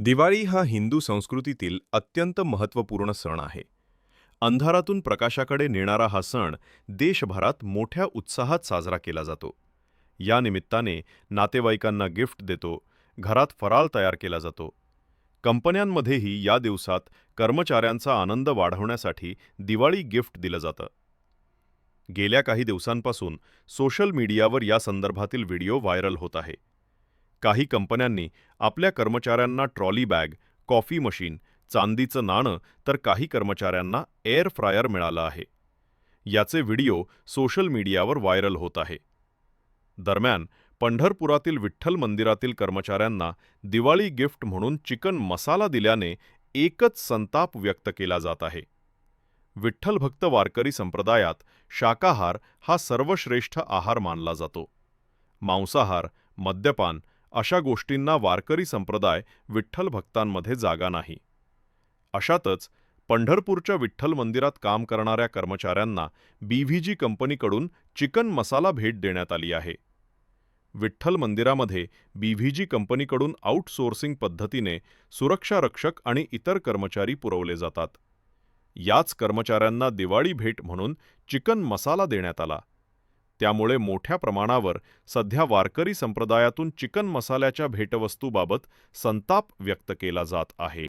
दिवाळी हा हिंदू संस्कृतीतील अत्यंत महत्त्वपूर्ण सण आहे. अंधारातून प्रकाशाकडे नेणारा हा सण देशभरात मोठ्या उत्साहात साजरा केला जातो. या निमित्ताने नातेवाईकांना गिफ्ट देतो घरात फराळ तयार केला जातो. कंपन्यांमध्येही या दिवसात कर्मचाऱ्यांचा आनंद वाढवण्यासाठी दिवाळी गिफ्ट दिलं जातं. गेल्या काही दिवसांपासून सोशल मीडियावर या संदर्भातील व्हिडिओ व्हायरल होत आहे. काही कंपन्यांनी आपल्या कर्मचाऱ्यांना ट्रॉली बॅग कॉफी मशीन चांदीचं नाणं तर काही कर्मचाऱ्यांना एअर फ्रायर मिळालं आहे. याचे व्हिडिओ सोशल मीडियावर व्हायरल होत आहे. दरम्यान पंढरपुरातील विठ्ठल मंदिरातील कर्मचाऱ्यांना दिवाळी गिफ्ट म्हणून चिकन मसाला दिल्याने एकच संताप व्यक्त केला जात आहे. विठ्ठल भक्त वारकरी संप्रदायात शाकाहार हा सर्वश्रेष्ठ आहार मानला जातो. मांसाहार मद्यपान अशा गोष्टींना वारकरी संप्रदाय विठ्ठल भक्तांमध्ये जागा नाही. अशातच पंढरपूरच्या विठ्ठल मंदिरात काम करणाऱ्या कर्मचाऱ्यांना बीव्हीजी कंपनीकडून चिकन मसाला भेट देण्यात आली आहे. विठ्ठल मंदिरामध्ये बीव्हीजी कंपनीकडून आउटसोर्सिंग पद्धतीने सुरक्षारक्षक आणि इतर कर्मचारी पुरवले जातात. याच कर्मचाऱ्यांना दिवाळी भेट म्हणून चिकन मसाला देण्यात आला. त्यामुळे मोठ्या प्रमाणावर सध्या वारकरी संप्रदायातून चिकन मसाल्याच्या भेटवस्तूबाबत संताप व्यक्त केला जात आहे.